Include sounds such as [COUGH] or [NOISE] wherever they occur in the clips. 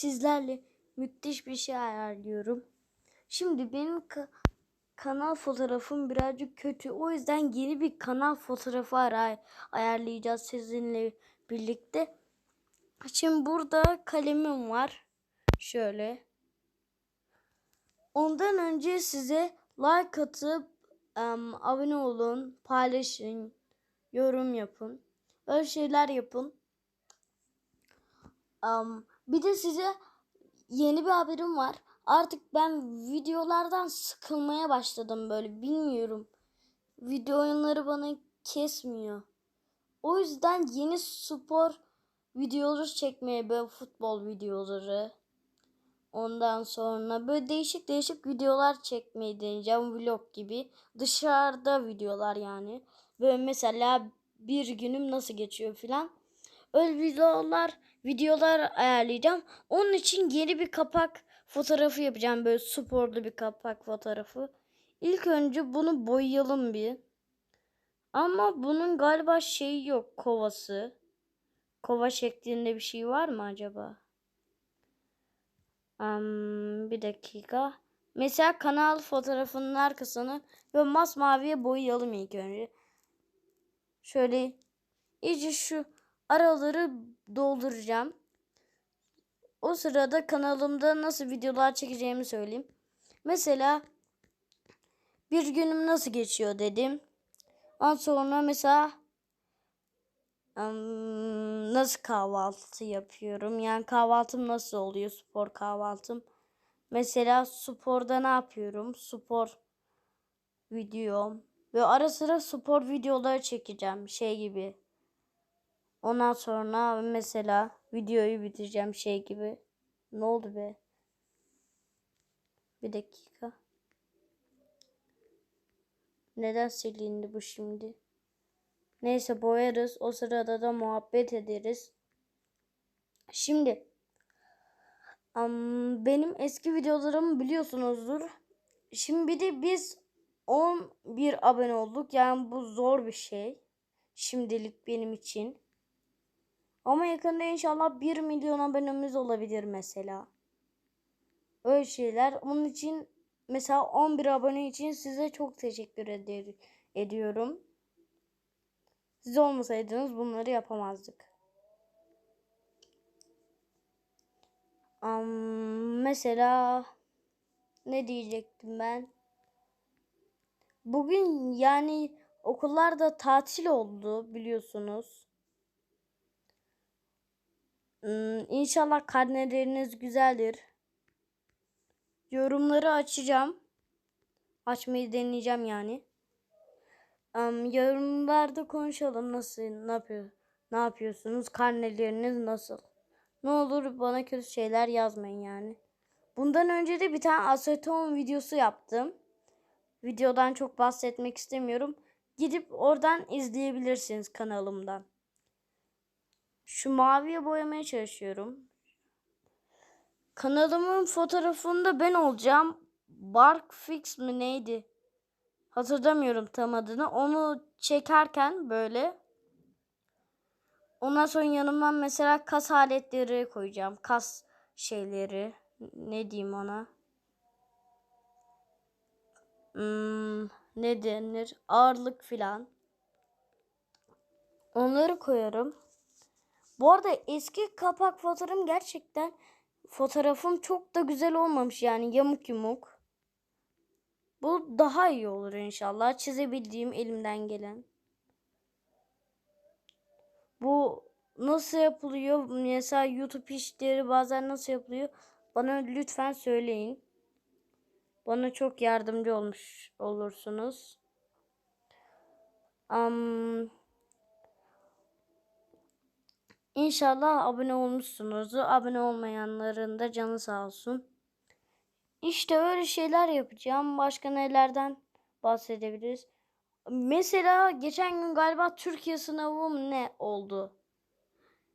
sizlerle müthiş bir şey ayarlıyorum. Şimdi benim ka- kanal fotoğrafım birazcık kötü. O yüzden yeni bir kanal fotoğrafı aray- ayarlayacağız sizinle birlikte. Şimdi burada kalemim var. Şöyle. Ondan önce size like atıp em, abone olun, paylaşın, yorum yapın. Öyle şeyler yapın. Am, bir de size yeni bir haberim var. Artık ben videolardan sıkılmaya başladım böyle bilmiyorum. Video oyunları bana kesmiyor. O yüzden yeni spor videoları çekmeye böyle futbol videoları. Ondan sonra böyle değişik değişik videolar çekmeyi deneyeceğim vlog gibi. Dışarıda videolar yani. Böyle mesela bir günüm nasıl geçiyor filan. Öyle videolar videolar ayarlayacağım. Onun için yeni bir kapak fotoğrafı yapacağım. Böyle sporlu bir kapak fotoğrafı. İlk önce bunu boyayalım bir. Ama bunun galiba şeyi yok kovası. Kova şeklinde bir şey var mı acaba? Am, bir dakika. Mesela kanal fotoğrafının arkasını böyle masmaviye boyayalım ilk önce. Şöyle iyice şu araları dolduracağım. O sırada kanalımda nasıl videolar çekeceğimi söyleyeyim. Mesela bir günüm nasıl geçiyor dedim. Ondan sonra mesela nasıl kahvaltı yapıyorum? Yani kahvaltım nasıl oluyor? Spor kahvaltım. Mesela sporda ne yapıyorum? Spor videom. Ve ara sıra spor videoları çekeceğim. Şey gibi. Ondan sonra mesela videoyu bitireceğim şey gibi. Ne oldu be? Bir dakika. Neden silindi bu şimdi? Neyse boyarız. O sırada da muhabbet ederiz. Şimdi am, benim eski videolarımı biliyorsunuzdur. Şimdi bir de biz 11 abone olduk. Yani bu zor bir şey. Şimdilik benim için. Ama yakında inşallah 1 milyon abonemiz olabilir mesela. Öyle şeyler. Onun için mesela 11 abone için size çok teşekkür eder ediyorum. Siz olmasaydınız bunları yapamazdık. Am, mesela ne diyecektim ben? Bugün yani okullarda tatil oldu biliyorsunuz. İnşallah karneleriniz güzeldir. Yorumları açacağım. Açmayı deneyeceğim yani. Yorumlarda konuşalım nasıl ne yapıyor ne yapıyorsunuz karneleriniz nasıl ne olur bana kötü şeyler yazmayın yani bundan önce de bir tane aseton videosu yaptım videodan çok bahsetmek istemiyorum gidip oradan izleyebilirsiniz kanalımdan şu maviye boyamaya çalışıyorum kanalımın fotoğrafında ben olacağım Bark Fix mi neydi hatırlamıyorum tam adını. Onu çekerken böyle ondan sonra yanıma mesela kas aletleri koyacağım. Kas şeyleri. Ne diyeyim ona? Hmm, ne denir? Ağırlık filan. Onları koyarım. Bu arada eski kapak fotoğrafım gerçekten fotoğrafım çok da güzel olmamış yani yamuk yumuk. Bu daha iyi olur inşallah. Çizebildiğim elimden gelen. Bu nasıl yapılıyor? Mesela YouTube işleri bazen nasıl yapılıyor? Bana lütfen söyleyin. Bana çok yardımcı olmuş olursunuz. Um, İnşallah abone olmuşsunuzdur. Abone olmayanların da canı sağ olsun. İşte öyle şeyler yapacağım. Başka nelerden bahsedebiliriz? Mesela geçen gün galiba Türkiye sınavım ne oldu?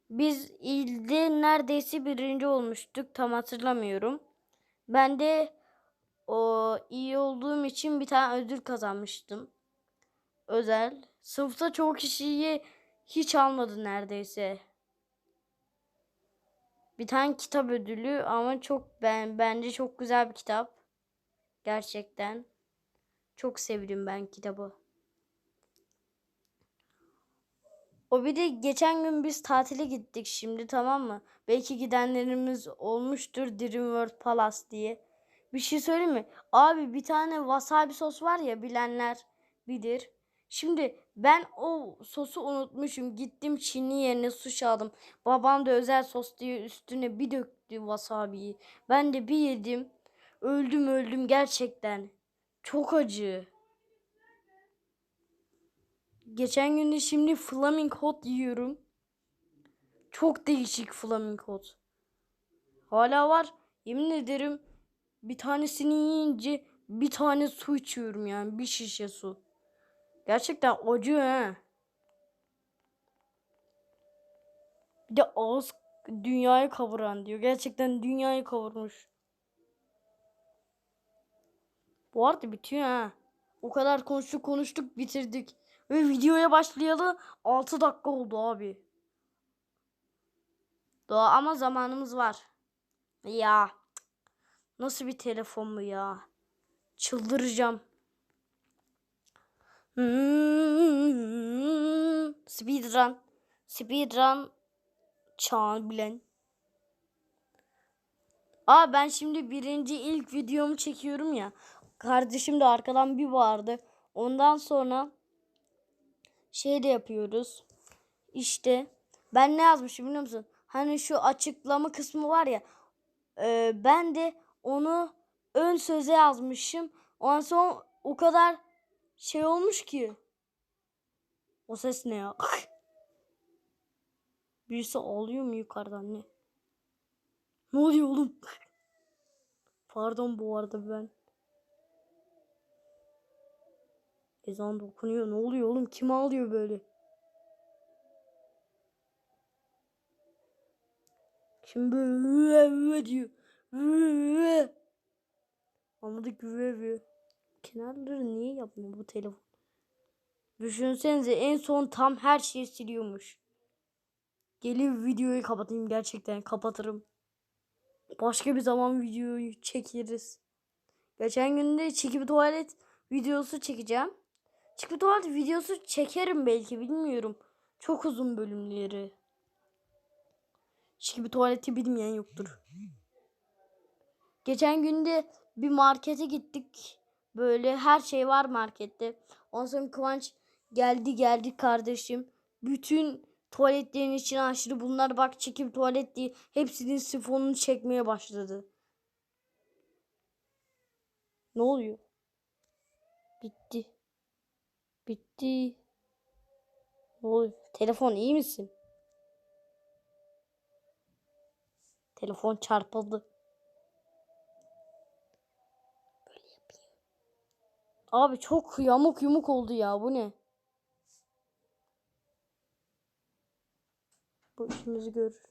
Biz ilde neredeyse birinci olmuştuk. Tam hatırlamıyorum. Ben de o iyi olduğum için bir tane ödül kazanmıştım. Özel. Sınıfta çoğu kişiyi hiç almadı neredeyse. Bir tane kitap ödülü ama çok ben bence çok güzel bir kitap. Gerçekten. Çok sevdim ben kitabı. O bir de geçen gün biz tatile gittik şimdi tamam mı? Belki gidenlerimiz olmuştur Dream World Palace diye. Bir şey söyleyeyim mi? Abi bir tane wasabi sos var ya bilenler bilir. Şimdi ben o sosu unutmuşum. Gittim Çinli yerine suş aldım. Babam da özel sos diye üstüne bir döktü wasabiyi. Ben de bir yedim. Öldüm öldüm gerçekten. Çok acı. Geçen gün de şimdi flaming hot yiyorum. Çok değişik flaming hot. Hala var. Yemin ederim bir tanesini yiyince bir tane su içiyorum yani. Bir şişe su. Gerçekten acı he. Bir de ağız dünyayı kavuran diyor. Gerçekten dünyayı kavurmuş. Bu arada bitiyor ha. O kadar konuştuk konuştuk bitirdik. Ve videoya başlayalı 6 dakika oldu abi. Daha ama zamanımız var. Ya. Nasıl bir telefon bu ya? Çıldıracağım. Hmm, speedrun. Speedrun çağını bilen. Aa ben şimdi birinci ilk videomu çekiyorum ya. Kardeşim de arkadan bir bağırdı. Ondan sonra şey de yapıyoruz. İşte ben ne yazmışım biliyor musun? Hani şu açıklama kısmı var ya. E, ben de onu ön söze yazmışım. Ondan sonra o kadar şey olmuş ki. O ses ne ya? [LAUGHS] Birisi ağlıyor mu yukarıdan ne? Ne oluyor oğlum? [LAUGHS] Pardon bu arada ben. Ezan dokunuyor. Ne oluyor oğlum? Kim ağlıyor böyle? Kim böyle diyor. Anladık üve Kenarları niye yapmıyor bu telefon? Düşünsenize en son tam her şeyi siliyormuş. Gelip videoyu kapatayım gerçekten kapatırım. Başka bir zaman videoyu çekeriz. Geçen günde çekip tuvalet videosu çekeceğim. Çekip tuvalet videosu çekerim belki bilmiyorum. Çok uzun bölümleri. Çekip tuvaleti bilmeyen yoktur. Geçen günde bir markete gittik. Böyle her şey var markette. Ondan sonra Kıvanç geldi geldi kardeşim. Bütün tuvaletlerin içine açtı. Bunlar bak çekip tuvalet diye hepsinin sifonunu çekmeye başladı. Ne oluyor? Bitti. Bitti. Ne oluyor? Telefon iyi misin? Telefon çarpıldı. Böyle yapayım. Abi çok yamuk yumuk oldu ya. Bu ne? Bu işimizi görür.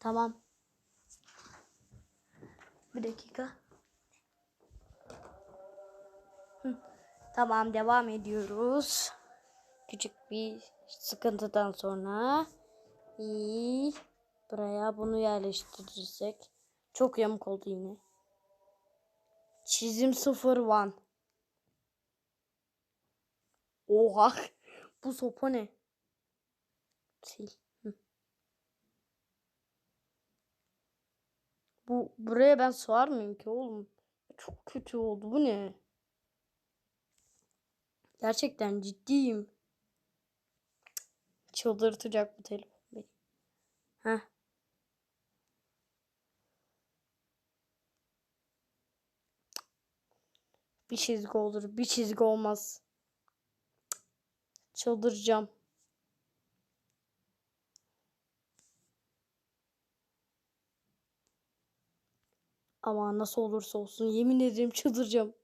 Tamam. Bir dakika. Tamam devam ediyoruz. Küçük bir sıkıntıdan sonra iyi buraya bunu yerleştirirsek çok yamuk oldu yine. Çizim 01 Oha. [LAUGHS] Bu sopa ne? Sil. Bu buraya ben sığar mıyım ki oğlum? Çok kötü oldu. Bu ne? Gerçekten ciddiyim. Çıldırtacak bu telefon beni. Heh. Bir çizgi olur, bir çizgi olmaz. Çıldıracağım. Ama nasıl olursa olsun yemin ederim çıldıracağım.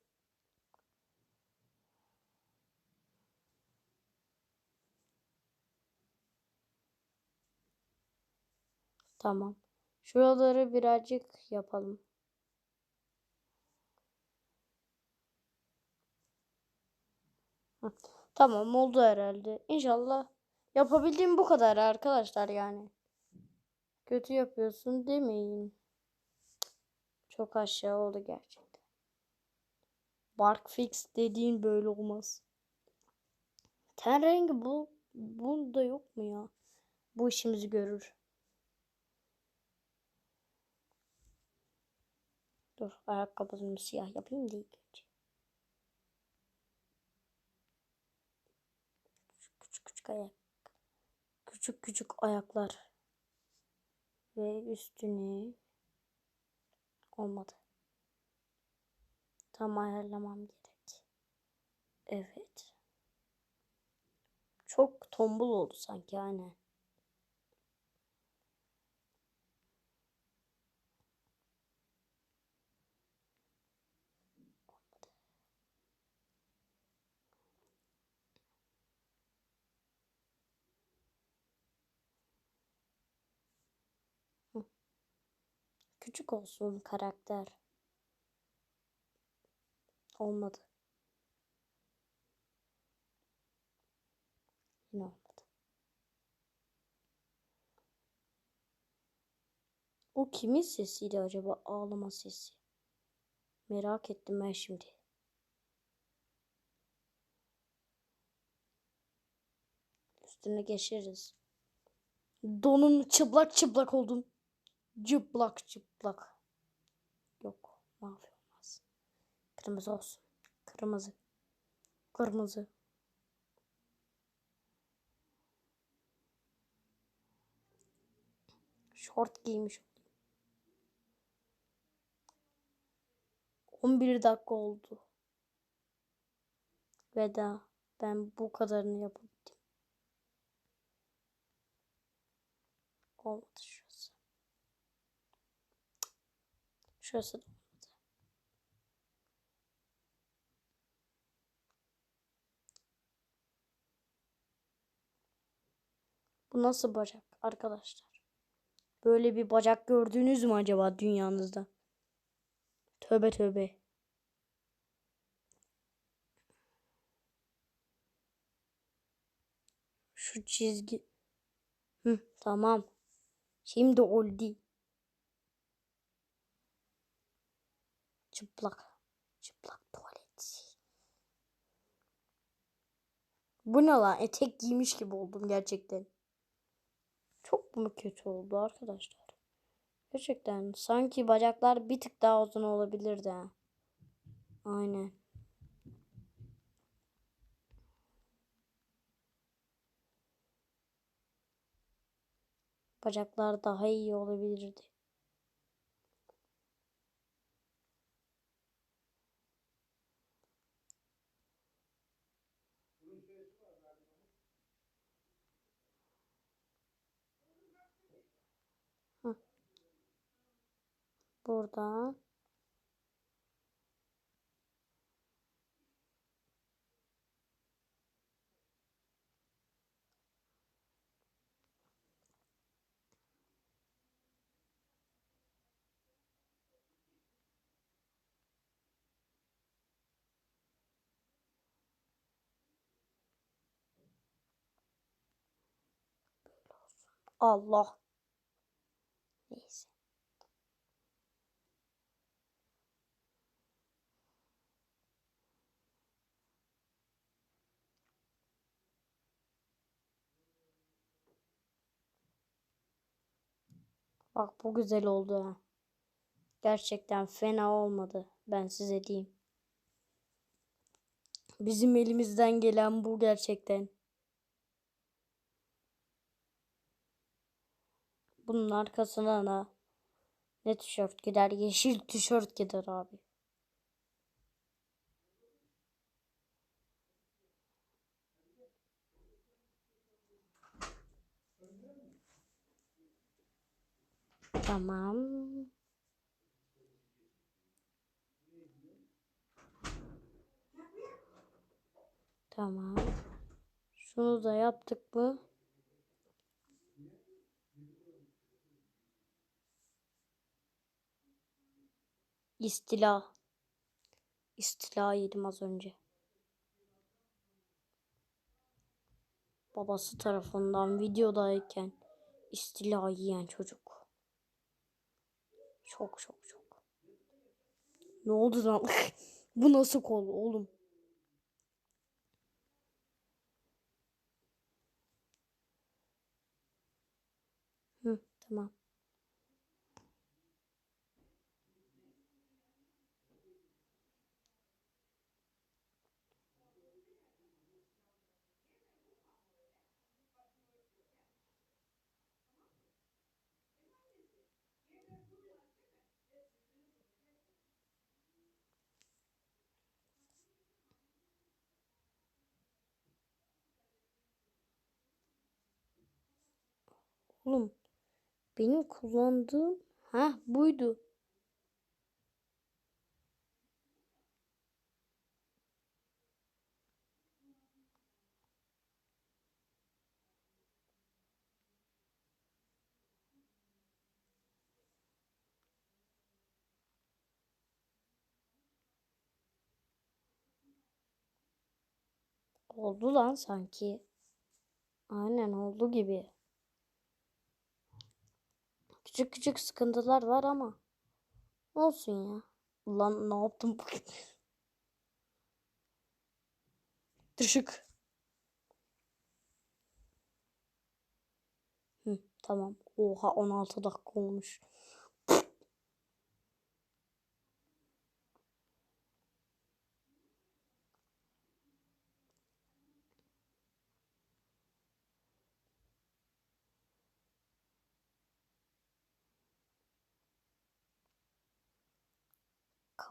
Tamam. Şuraları birazcık yapalım. Tamam oldu herhalde. İnşallah Yapabildiğim bu kadar arkadaşlar yani. Kötü yapıyorsun demeyin. Çok aşağı oldu gerçekten. Bark fix dediğin böyle olmaz. Ten rengi bu bunda yok mu ya? Bu işimizi görür. Dur ayakkabısını siyah yapayım da ilk önce. Küçük ayak. Küçük küçük ayaklar. Ve üstüne olmadı. Tam ayarlamam gerek. Evet. Çok tombul oldu sanki aynen. Küçük olsun karakter. Olmadı. Yine olmadı. O kimin sesiydi acaba? Ağlama sesi. Merak ettim ben şimdi. Üstüne geçeriz. Donun çıplak çıplak oldun. Çıplak çıplak. Yok mavi olmaz. Kırmızı olsun. Kırmızı. Kırmızı. Şort giymiş. 11 dakika oldu. Veda. Ben bu kadarını yapabildim. Olmadı şurası. Şurası da olmadı. Bu nasıl bacak arkadaşlar? Böyle bir bacak gördünüz mü acaba dünyanızda? Tövbe tövbe. Şu çizgi. Hı, tamam. Şimdi oldu. Çıplak. Çıplak tuvalet. Bu ne lan? Etek giymiş gibi oldum gerçekten. Çok mu kötü oldu arkadaşlar? Gerçekten sanki bacaklar bir tık daha uzun olabilirdi ha. Aynen. Bacaklar daha iyi olabilirdi. Buradan. Allah. Neyse. Bak bu güzel oldu ha. Gerçekten fena olmadı. Ben size diyeyim. Bizim elimizden gelen bu gerçekten. Bunun arkasına da ne tişört gider? Yeşil tişört gider abi. Tamam. Tamam. Şunu da yaptık mı? İstila. İstila yedim az önce. Babası tarafından videodayken istila yiyen çocuk. Çok çok çok. Ne oldu lan? [LAUGHS] Bu nasıl kol oğlum? Hı, tamam. Oğlum benim kullandığım ha buydu. Oldu lan sanki. Aynen oldu gibi. Küçük küçük sıkıntılar var ama olsun ya. Lan ne yaptım bugün? [LAUGHS] Düşük. Hı, tamam. Oha 16 dakika olmuş.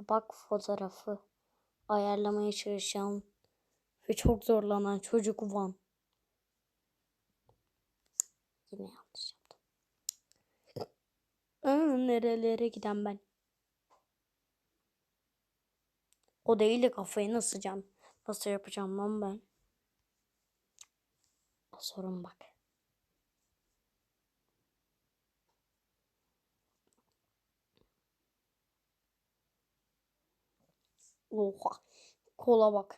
Kabak fotoğrafı ayarlamaya çalışan ve çok zorlanan çocuk Van. Yine yanlış yaptım. Aa, nerelere giden ben? O değil de kafayı nasıl can? Nasıl yapacağım lan ben? Sorun bak. Oha. Kola bak.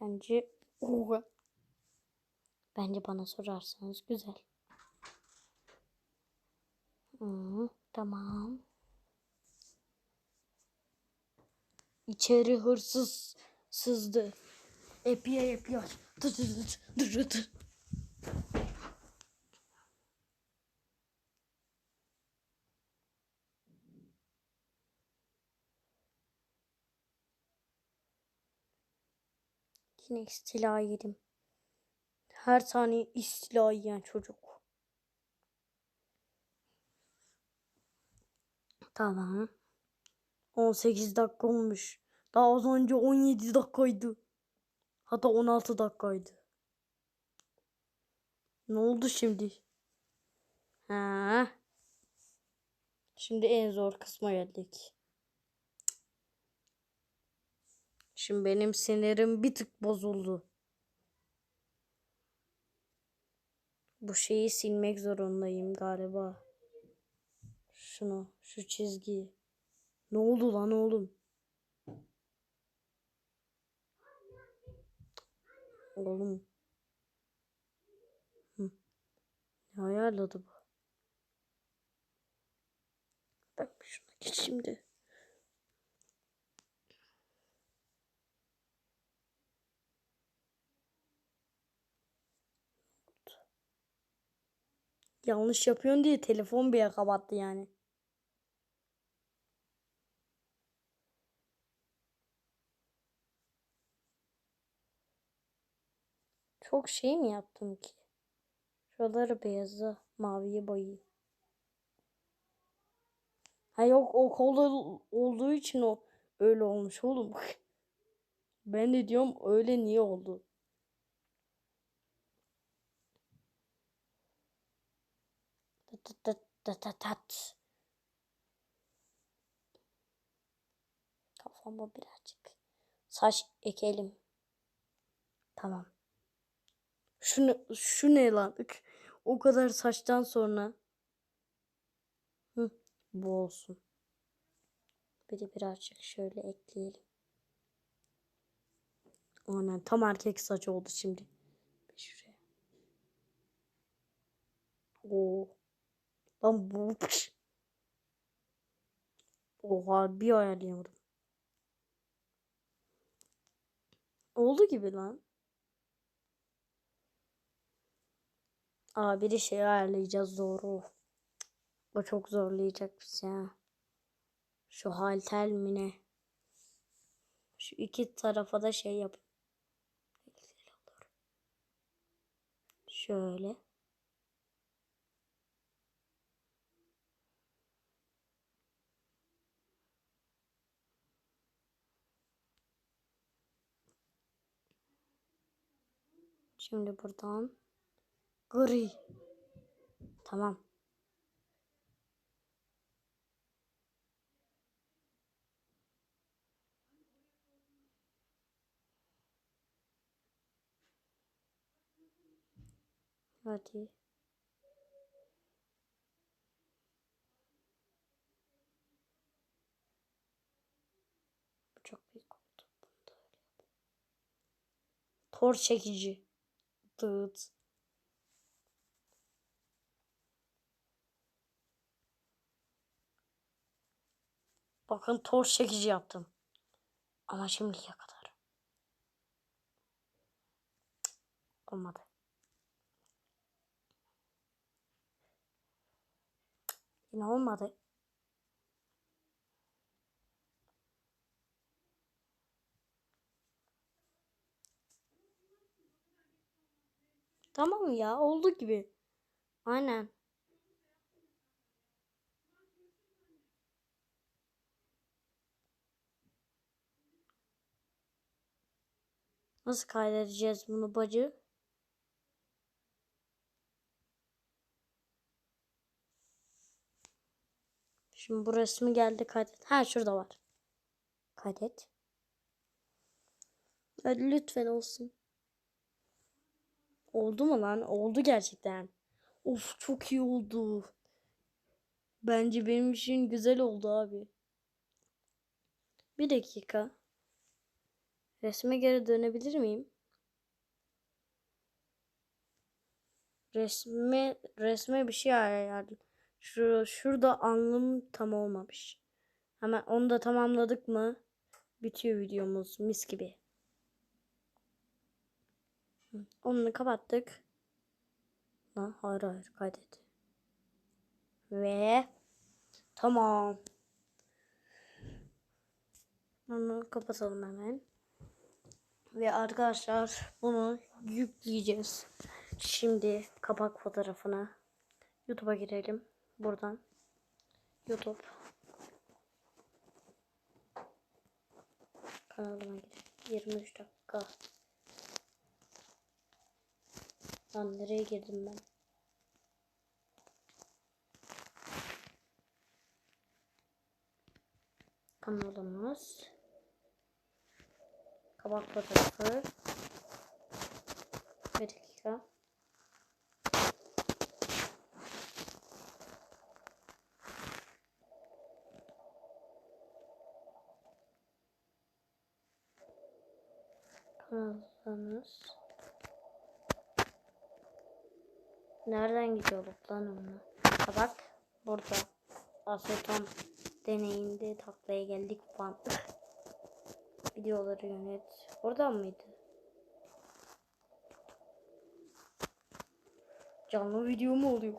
Bence oha. Bence bana sorarsanız güzel. Hı, tamam. İçeri hırsız sızdı. Epiye yapıyor. Tı tı tı tı tı. Yine istila yedim. Her saniye istila yiyen çocuk. Tamam. 18 dakika olmuş. Daha az önce 17 dakikaydı. Hatta 16 dakikaydı. Ne oldu şimdi? Ha. Şimdi en zor kısma geldik. Şimdi benim sinirim bir tık bozuldu. Bu şeyi silmek zorundayım galiba. Şunu, şu çizgiyi. Ne oldu lan oğlum? Oğlum. Hı. Ne ayarladı bu? Bir şuna geç şimdi. Yanlış yapıyorsun diye telefon bile kapattı yani. Çok şey mi yaptım ki? Şuraları beyaza, maviye boyayayım. Ha yok o kolda olduğu için o öyle olmuş oğlum. [LAUGHS] ben de diyorum öyle niye oldu? Tat tat. Kafama birazcık saç ekelim. Tamam. Şu ne, şu ne lan? O kadar saçtan sonra. Hı, bu olsun. Bir de birazcık şöyle ekleyelim. Aynen tam erkek saçı oldu şimdi. Şuraya. Oo. Lan bu. Oha bir ayarlayamadım. Oldu gibi lan. Aa bir de şey ayarlayacağız doğru. O çok zorlayacak bizi ya. Şu halter mi ne? Şu iki tarafa da şey yap. Şöyle. Şimdi buradan gri. Tamam. Hadi. Bu çok büyük oldu. Tor çekici. Dıt. Bakın tor çekici yaptım. Ama şimdiye kadar. Olmadı. Yine olmadı. Tamam ya oldu gibi. Aynen. Nasıl kaydedeceğiz bunu bacı? Şimdi bu resmi geldi kaydet. Ha şurada var. Kaydet. Hadi lütfen olsun. Oldu mu lan? Oldu gerçekten. Of çok iyi oldu. Bence benim için güzel oldu abi. Bir dakika. Resme geri dönebilir miyim? Resme resme bir şey ayarladım. Şu şurada anlam tam olmamış. Hemen onu da tamamladık mı? Bitiyor videomuz mis gibi. Onu kapattık. Lan hayır hayır kaydet. Ve tamam. Onu kapatalım hemen. Ve arkadaşlar bunu yükleyeceğiz. Şimdi kapak fotoğrafına YouTube'a girelim. Buradan. YouTube. Kanalıma gir. 23 dakika. Lan nereye girdim ben? Kanalımız. Kabak fotoğrafı. Bir dakika. Kanalımız. Nereden gidiyorduk lan onu? Kabak burada. Aseton deneyinde taklaya geldik falan. Videoları yönet. Oradan mıydı? Canlı video mu oluyor?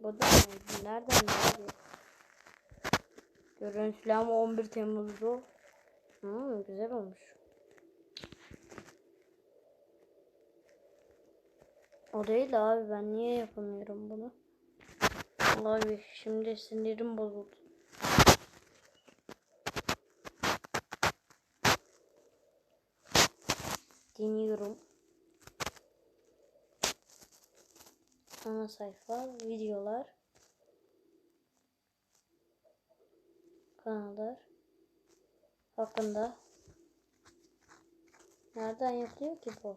Burada mıydı? Nereden nerede? Görüntüleme 11 Temmuz'da. Hmm, güzel olmuş. O değil abi ben niye yapamıyorum bunu? Abi şimdi sinirim bozuldu. Deniyorum. Ana sayfa, videolar, kanallar hakkında Nereden yapılıyor ki bu?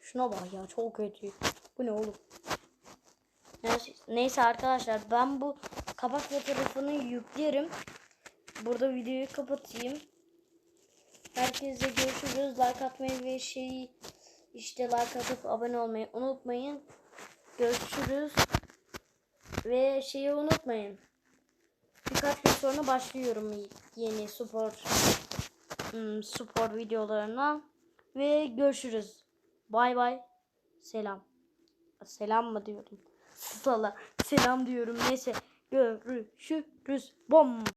Şuna bak ya çok kötü. Bu ne oğlum? Neyse, neyse arkadaşlar ben bu kapak fotoğrafını yüklerim. Burada videoyu kapatayım. Herkese görüşürüz. Like atmayı ve şeyi işte like atıp abone olmayı unutmayın. Görüşürüz. Ve şeyi unutmayın. Birkaç gün sonra başlıyorum yeni spor hmm, spor videolarına. Ve görüşürüz. Bay bay. Selam. Selam mı diyorum? Sala. Selam diyorum. Neyse. Görüşürüz. Bom.